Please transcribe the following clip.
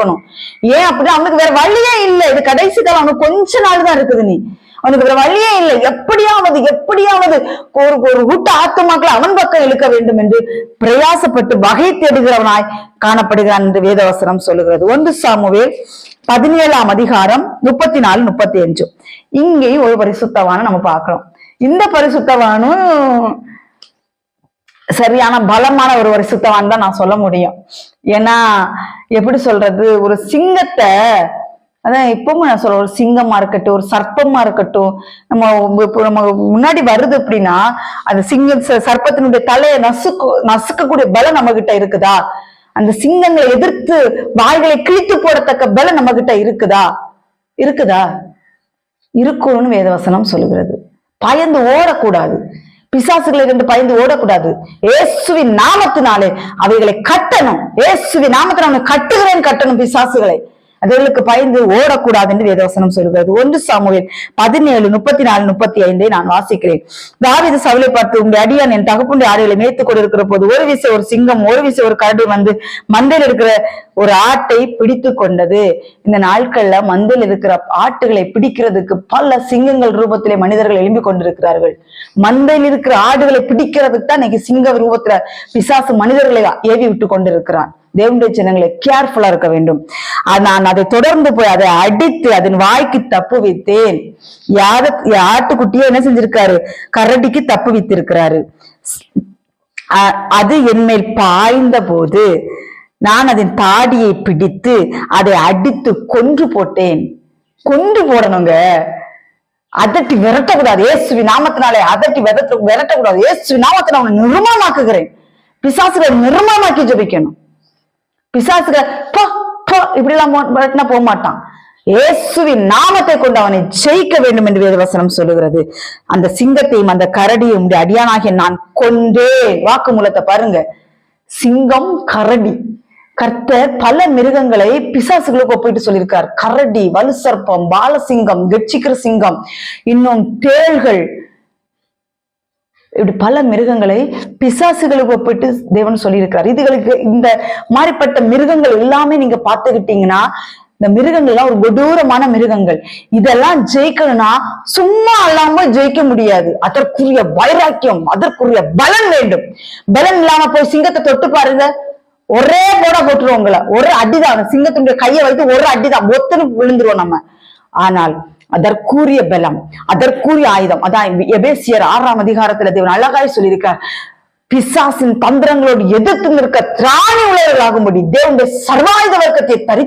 இருக்கணும் ஏன் அப்படின்னா அவனுக்கு வேற வழியே இல்லை. இது கடைசி காலம். அவனுக்கு கொஞ்ச நாள் தான் இருக்குது நீ. அவனுக்கு வேற வழியே இல்லை. எப்படியாவது எப்படியாவது ஒரு ஒரு கூட்ட ஆத்துமாக்களை அவன் பக்கம் இழுக்க வேண்டும் என்று பிரயாசப்பட்டு வகை தேடுகிறவனாய் காணப்படுகிறான் என்று வேதவசனம் சொல்லுகிறது. ஒன்று சாமுவேல் பதினேழாம் அதிகாரம் முப்பத்தி நாலு முப்பத்தி அஞ்சு. இங்கேயும் ஒரு பரிசுத்தவான நம்ம பார்க்கிறோம். இந்த பரிசுத்தவானும் சரியான பலமான ஒரு ஒரு சுத்தவான் தான் நான் சொல்ல முடியும். ஏன்னா எப்படி சொல்றது? ஒரு சிங்கத்தை அதான் இப்பவும் நான் சொல்றேன் ஒரு சிங்கமா இருக்கட்டும் ஒரு சர்ப்பமா இருக்கட்டும் நம்ம இப்போ நம்ம முன்னாடி வருது அப்படின்னா அந்த சிங்க ச- சர்ப்பத்தினுடைய தலையை நசுக்கு நசுக்கக்கூடிய பலம் நம்ம கிட்ட இருக்குதா? அந்த சிங்கங்களை எதிர்த்து வாய்களை கிழித்து போடத்தக்க பலம் நம்ம கிட்ட இருக்குதா? இருக்குதா? இருக்கும்னு வேதவசனம் சொல்லுகிறது. பயந்து ஓடக்கூடாது. பிசாசுகளை கண்டு பயந்து ஓடக்கூடாது. இயேசுவின் நாமத்தினாலே அவைகளை கட்டணும். ஏசுவின் நாமத்தினால கட்டுகிறேன் கட்டணும் பிசாசுகளை. அதுகளுக்கு பயந்து ஓடக்கூடாது என்று வேதவசனம் சொல்கிறது ஒன்று சாமுவேல் பதினேழு முப்பத்தி நாலு முப்பத்தி ஐந்தை நான் வாசிக்கிறேன். தாவித சவுளை பார்த்து உங்க அடியான் என் தகப்புண்டைய ஆடுகளை மேய்த்து கொண்டிருக்கிற போது ஒரு விசை ஒரு சிங்கம் ஒரு விசை ஒரு கரடு வந்து மந்தையில் இருக்கிற ஒரு ஆட்டை பிடித்து கொண்டது. இந்த நாட்கள்ல மந்தையில் இருக்கிற ஆட்டுகளை பிடிக்கிறதுக்கு பல சிங்கங்கள் ரூபத்திலே மனிதர்கள் எழும்பி கொண்டிருக்கிறார்கள். மந்தையில் இருக்கிற ஆடுகளை பிடிக்கிறதுக்கு தான் இன்னைக்கு சிங்க ரூபத்துல பிசாசு மனிதர்களை ஏவி விட்டு கொண்டிருக்கிறான். தேவனுடைய ஜனங்களை கேர்ஃபுல்லா இருக்க வேண்டும். நான் அதை தொடர்ந்து போய் அதை அடித்து அதன் வாய்க்கு தப்பு வைத்தேன். யார ஆட்டுக்குட்டியே என்ன செஞ்சிருக்காரு? கரடிக்கு தப்பு வைத்திருக்கிறாரு. அ- அது என்மேல் பாய்ந்த போது நான் அதன் தாடியை பிடித்து அதை அடித்து கொன்று போட்டேன். கொன்று போடணுங்க. அதட்டி விரட்டக்கூடாது. ஏசுவி நாமத்தினாலே அதட்டி விரட்ட விரட்டக்கூடாது. ஏசுவி நாமத்தை அவனை நிர்மமாக்குகிறேன் பிசாசுகளை நிர்மமாக்கி ஜபிக்கணும். பிசாசுகள் இப்படி எல்லாம் விரட்டினா போக மாட்டான் இயேசுவின் நாமத்தை கொண்டு அவனை ஜெயிக்க வேண்டும் என்று வேதவசனம் சொல்லுகிறது. அந்த சிங்கத்தையும் அந்த கரடியும் அடியானாகிய நான் கொண்டே வாக்கு மூலத்தை பாருங்க. சிங்கம் கரடி. கர்த்தர் பல மிருகங்களை பிசாசுகளுக்கு ஒப்பிட்டு சொல்லியிருக்கார். கரடி வலுசர்ப்பம் பாலசிங்கம் கெட்சிக்கிற சிங்கம் இன்னும் தேள்கள் இப்படி பல மிருகங்களை பிசாசுகளுக்கு ஒப்பிட்டு தேவன் சொல்லியிருக்கிறார். இதுகளுக்கு இந்த மாதிரிப்பட்ட மிருகங்கள் எல்லாமே நீங்க பாத்துக்கிட்டீங்கன்னா இந்த மிருகங்கள் எல்லாம் ஒரு கொடூரமான மிருகங்கள். இதெல்லாம் ஜெயிக்கணும்னா சும்மா இல்லாம ஜெயிக்க முடியாது. அதற்குரிய வைராக்கியம் அதற்குரிய பலன் வேண்டும். பலன் இல்லாம போய் சிங்கத்தை தொட்டு பாருங்க. ஒரே போட போட்டுருவோம் உங்களை. ஒரு அடிதான். சிங்கத்தினுடைய கையை வைத்து ஒரு அடிதான். ஒத்துன்னு விழுந்துருவோம் நம்ம. ஆனால் அதற்குரிய பலம் அதற்குரிய ஆயுதம். அதான் எபேசியர் ஆறாம் அதிகாரத்துல தேவன் அழகாய் சொல்லியிருக்கார். பிசாசின் தந்திரங்களோடு எதிர்த்து நிற்க திராணி உள்ளவர்களாகும்படி தேவனுடைய சர்வாயுத வர்க்கத்தை தரி